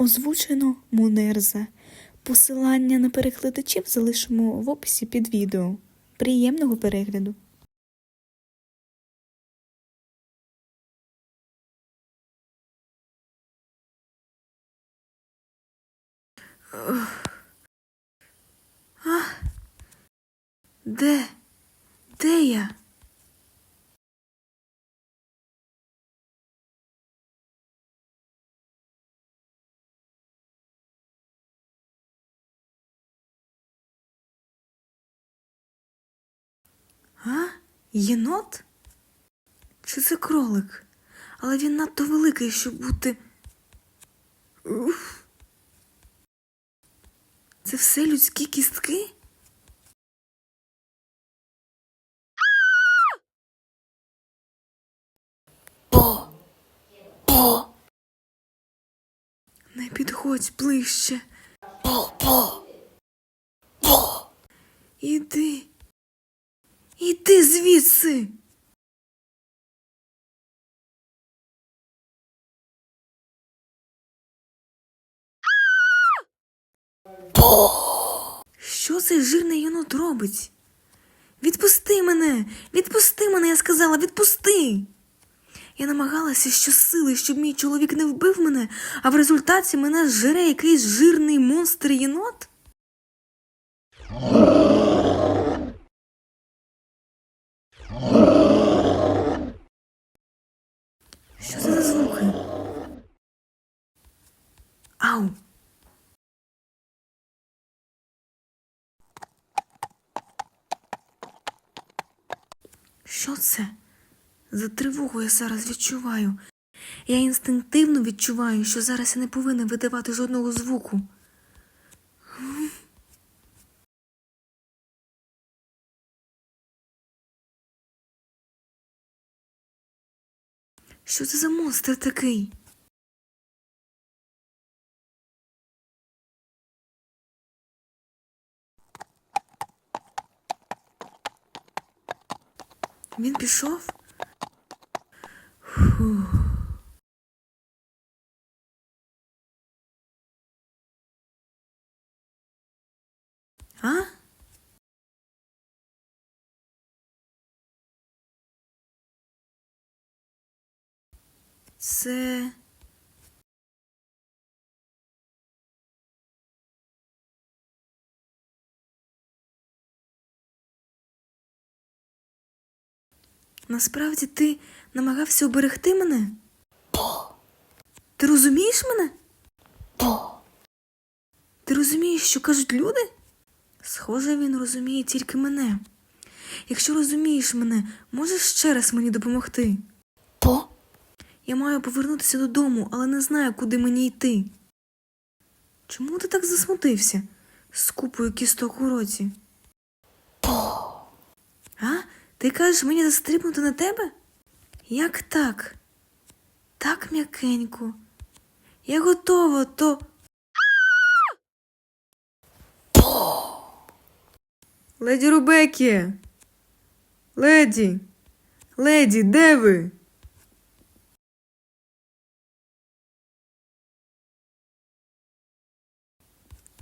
Озвучено Мунерза. Посилання на перекладачів залишимо в описі під відео. Приємного перегляду! А? Де? Де я? А? Єнот? Чи це кролик? Але він надто великий, щоб бути. Уф. Це все людські кістки? Не підходь ближче. По, по. По. Іди. Іди звідси. Що цей жирний єнот робить? Відпусти мене! Відпусти мене, я сказала, відпусти! Я намагалася щосили, щоб мій чоловік не вбив мене, а в результаті мене зжере якийсь жирний монстр єнот? Що це за звуки? Ау! Що це? За тривогу я зараз відчуваю. Я інстинктивно відчуваю, що зараз я не повинен видавати жодного звуку. Що це за монстр такий? Він пішов? Фух. А? Це. Насправді ти намагався оберегти мене? Бо. Ти розумієш мене? Бо. Ти розумієш, що кажуть люди? Схоже, він розуміє тільки мене. Якщо розумієш мене, можеш ще раз мені допомогти? Бо. Я маю повернутися додому, але не знаю, куди мені йти. Чому ти так засмутився з купою кісток у роті? Ти кажеш мені застрибнути на тебе? Як так? Так м'якенько. Я готова, то. Леді Рубекі. Леді. Леді, де ви?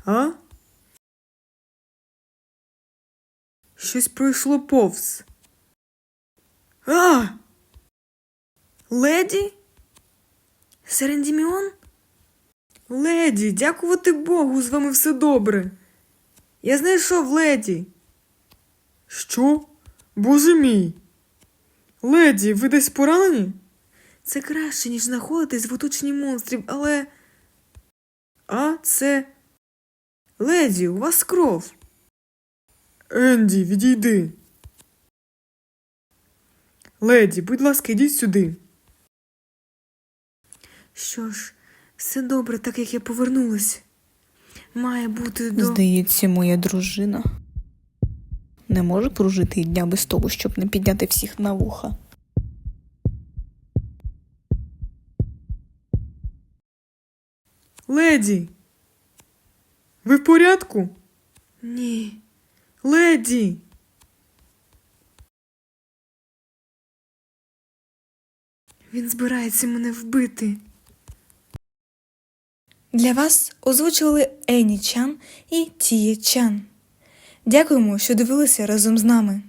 А? Щось пройшло повз. А! Леді? Серендіміон? Леді, дякувати Богу, з вами все добре. Я знайшов леді. Що? Боже мій. Леді, ви десь поранені? Це краще, ніж знаходитись в оточенні монстрів, але. А, це. Леді, у вас кров. Енді, відійди. Леді, будь ласка, йдіть сюди. Що ж, все добре, так як я повернулась. Має бути до. Здається, моя дружина не може прожити і дня без того, щоб не підняти всіх на вуха. Леді. Ви в порядку? Ні. Леді. Він збирається мене вбити. Для вас озвучували Ені Чан і Тіє Чан. Дякуємо, що дивилися разом з нами.